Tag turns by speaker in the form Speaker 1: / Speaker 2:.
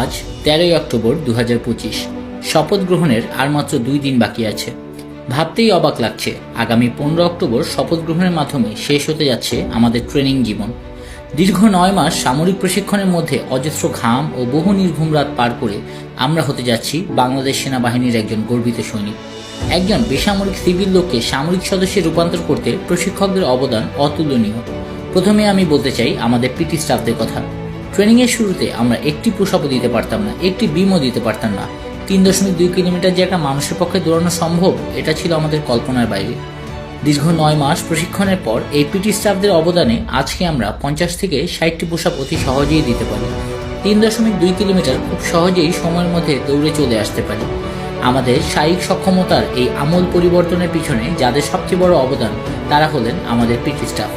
Speaker 1: আজ তেরোই অক্টোবর দু হাজার পঁচিশ। শপথ গ্রহণের আর মাত্র দুই দিন বাকি আছে। ভাবতেই অবাক লাগছে, আগামী পনেরো অক্টোবর শপথ গ্রহণের মাধ্যমে শেষ হতে যাচ্ছে আমাদের ট্রেনিং জীবন। দীর্ঘ নয় মাস সামরিক প্রশিক্ষণের মধ্যে অজস্র ঘাম ও বহু নির্ঘুম রাত পার করে আমরা হতে যাচ্ছি বাংলাদেশ সেনাবাহিনীর একজন গর্বিত সৈনিক। একজন বেসামরিক সিভিল লোককে সামরিক সদস্যে রূপান্তর করতে প্রশিক্ষকদের অবদান অতুলনীয়। প্রথমে আমি বলতে চাই আমাদের পিটি স্টাফদের কথা। ট্রেনিং এর শুরুতে আমরা একটি পুষাপও দিতে পারতাম না, একটি বিমও দিতে পারতাম না। তিন দশমিক দুই কিলোমিটার যে একটা মানুষের পক্ষে দৌড়ানো সম্ভব, এটা ছিল আমাদের কল্পনার বাইরে। দীর্ঘ নয় মাস প্রশিক্ষণের পর এই পিটি স্টাফদের অবদানে আজকে আমরা পঞ্চাশ থেকে ষাটটি পোশাক অতি সহজেই দিতে পারি। তিন দশমিক দুই কিলোমিটার খুব সহজেই সময়ের মধ্যে দৌড়ে চলে আসতে পারি। আমাদের শারীরিক সক্ষমতার এই আমূল পরিবর্তনের পিছনে যাদের সবচেয়ে বড় অবদান, তারা হলেন আমাদের পিটি স্টাফ